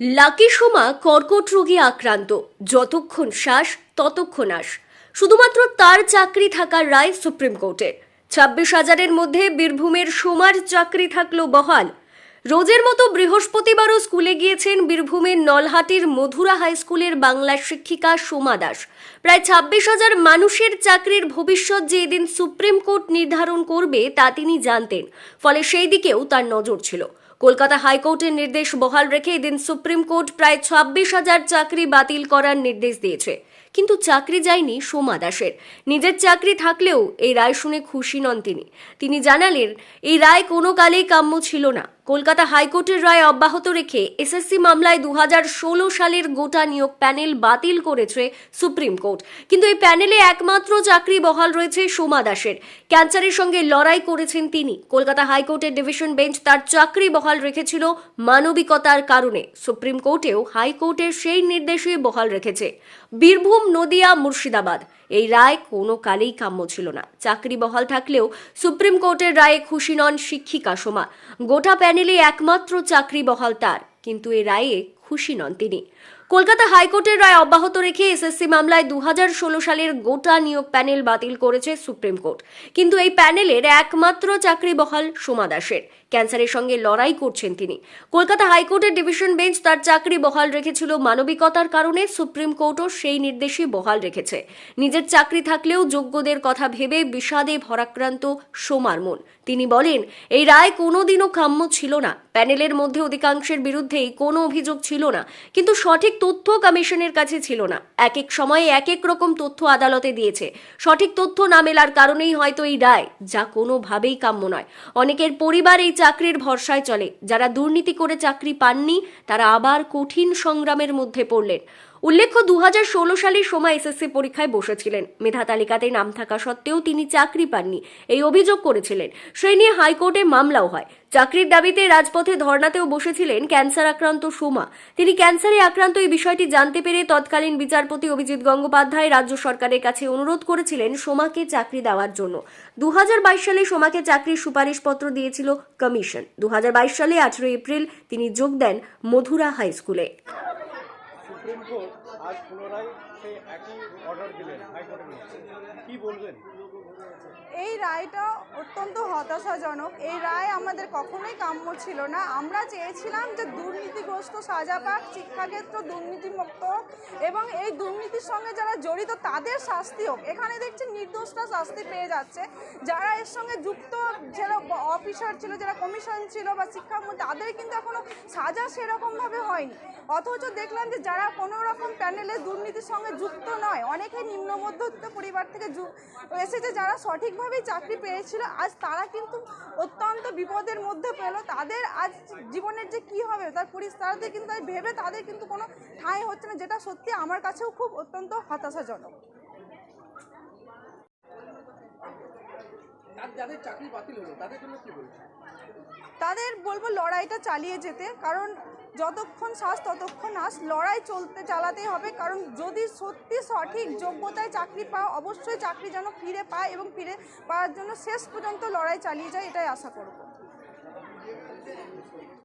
Lucky Soma কর্কট রোগে আক্রান্ত। যতক্ষণ শ্বাস, ততক্ষণ আস শুধুমাত্র তার চাকরি থাকার রায় সুপ্রিম কোর্টের। ছাব্বিশ হাজারের মধ্যে বীরভূমের সোমার চাকরি থাকল বহাল। রোজের মতো বৃহস্পতিবারও স্কুলে গিয়েছেন বীরভূমের নলহাটির মধুরা হাই স্কুলের বাংলা শিক্ষিকা সোমা দাস। প্রায় ছাব্বিশ হাজার মানুষের চাকরির ভবিষ্যৎ যে এদিন সুপ্রিম কোর্ট নির্ধারণ করবে তা তিনি জানতেন, ফলে সেই দিকেও তার নজর ছিল। কলকাতা হাইকোর্টের নির্দেশ বহাল রেখে এদিন সুপ্রিম কোর্ট প্রায় ছাব্বিশ হাজার চাকরি বাতিল করার নির্দেশ দিয়েছে। কিন্তু চাকরি যায়নি সোমা দাসের। নিজের চাকরি থাকলেও এই রায় শুনে খুশি নন তিনি। তিনি জানালেন, এই রায় কোনো কালেই কাম্য ছিল না। কলকাতা হাইকোর্টের রায় অব্যাহত রেখে এসএসসি মামলায় দু সালের গোটা নিয়োগ প্যানেল বাতিল করেছে সুপ্রিম কোর্ট। কিন্তু এই প্যানেলে একমাত্র চাকরি বহাল রয়েছে সোমা দাসের। ক্যান্সারের সঙ্গে লড়াই করেছেন তিনি। কলকাতা হাইকোর্টের ডিভিশন বেঞ্চ তার চাকরি বহাল রেখেছিল মানবিকতার কারণে। সুপ্রিম কোর্টেও হাইকোর্টের সেই নির্দেশই বহাল রেখেছে। বীরভূম, নদিয়া, মুর্শিদাবাদ। এই রায় কোনো কালেই কাম্য ছিল না। চাকরি বহাল থাকলেও সুপ্রিম কোর্টের রায়ে খুশি নন শিক্ষিকা সোমা। গোটা প্যানেলে একমাত্র চাকরি বহাল তার, কিন্তু এ রায়ে খুশি নন তিনি। কলকাতা হাইকোর্টের রায় অব্যাহত রেখে এসএসসি মামলায় দু হাজার ষোলো সালের গোটা নিয়োগ প্যানেল বাতিল করেছে সুপ্রিম কোর্ট। কিন্তু এই প্যানেলের একমাত্র চাকরি বহাল সোমা দাসের। ক্যান্সারের সঙ্গে লড়াই করছেন তিনি। কলকাতা হাইকোর্টের ডিভিশন বেঞ্চ তার চাকরি বহাল রেখেছিল। মানবিকতার কারণে সুপ্রিম কোর্টও সেই নির্দেশই বহাল রেখেছে। নিজের চাকরি থাকলেও যোগ্যদের কথা ভেবে বিষাদে ভরাক্রান্ত সোমার মন। তিনি বলেন, এই রায় কোনোদিনও কাম্য ছিল না। প্যানেলের মধ্যে অধিকাংশের বিরুদ্ধেই কোনো অভিযোগ ছিল না। কিন্তু সঠিক তথ্য কমিশনের কাছে ছিল না। এক এক সময়ে এক এক রকম তথ্য আদালতে দিয়েছে। সঠিক তথ্য না মেলার কারণেই হয়তো এই রায় যা কোনোভাবেই কাম্য নয়। অনেকের পরিবার এই চাকরির ভরসায় চলে। যারা দুর্নীতি করে চাকরি পাননি তারা আবার কঠিন সংগ্রামের মধ্যে পড়লেন। উল্লেখ্য দু সালের সময় এসএসসি পরীক্ষায় বসেছিলেন। মেধা তালিকাতে নাম থাকা সত্ত্বেও তিনি চাকরি পাননি। এই অভিযোগ করেছিলেন। সেই নিয়ে হাইকোর্টে মামলাও হয়। চাকরির দাবিতে রাজপথে ধর্নাতেও বসেছিলেন ক্যান্সার আক্রান্ত সোমা। তিনি ক্যান্সারে আক্রান্ত এই বিষয়টি জানতে পেরে তৎকালীন বিচারপতি অভিজিৎ গঙ্গোপাধ্যায় রাজ্য সরকারের কাছে অনুরোধ করেছিলেন সোমাকে চাকরি দেওয়ার জন্য। দু হাজার বাইশ সালে সোমাকে চাকরির সুপারিশপত্র দিয়েছিল কমিশন। দু হাজার বাইশ সালে আঠেরো এপ্রিল তিনি যোগ দেন মধুরা হাই স্কুলে। সুপ্রিম কোর্ট আজ পুনরায় সেই একই অর্ডার দিলেন হাইকোর্টের কি বলবেন? এই রায়টা অত্যন্ত হতাশাজনক। এই রায় আমাদের কখনোই কাম্য ছিল না। আমরা চেয়েছিলাম যে দুর্নীতিগ্রস্ত সাজা পাক শিক্ষাক্ষেত্র দুর্নীতিমুক্ত এবং এই দুর্নীতির সঙ্গে যারা জড়িত তাদের শাস্তি হোক। এখানে দেখছি নির্দোষরা শাস্তি পেয়ে যাচ্ছে। যারা এর সঙ্গে যুক্ত যারা অফিসার ছিল, যারা কমিশন ছিল, বা শিক্ষামন্ত্রী, তাদের কিন্তু এখনও সাজা সেরকমভাবে হয়নি। অথচ দেখলাম যে যারা কোনো রকম প্যানেলে দুর্নীতির সঙ্গে যুক্ত নয়। অনেকে নিম্ন মধ্যবিত্ত পরিবার থেকে এসেছে যারা সঠিকভাবেই চাকরি পেয়েছিল। আজ তারা কিন্তু অত্যন্ত বিপদের মধ্যে পেল তাদের আজ জীবনের যে কি হবে, তার পরিস্থিতি কিন্তু ভেবে তাদের কিন্তু কোনো ঠাঁই হচ্ছে না, যেটা সত্যি আমার কাছেও খুব অত্যন্ত হতাশাজনক। যাদের চাকরি বাতিল হলো, তাদের জন্য কি বলব তাদের বলব লড়াইটা চালিয়ে যেতে, কারণ যতক্ষণ শ্বাস ততক্ষণ আস, লড়াই চলতে চালাতে হবে, কারণ যদি সত্যি সঠিক যোগ্যতায় চাকরি পা অবশ্যই চাকরি যেন ফিরে পায় এবং ফিরে পাওয়ার জন্য শেষ পর্যন্ত লড়াই চালিয়ে যায়, এটাই আশা করব।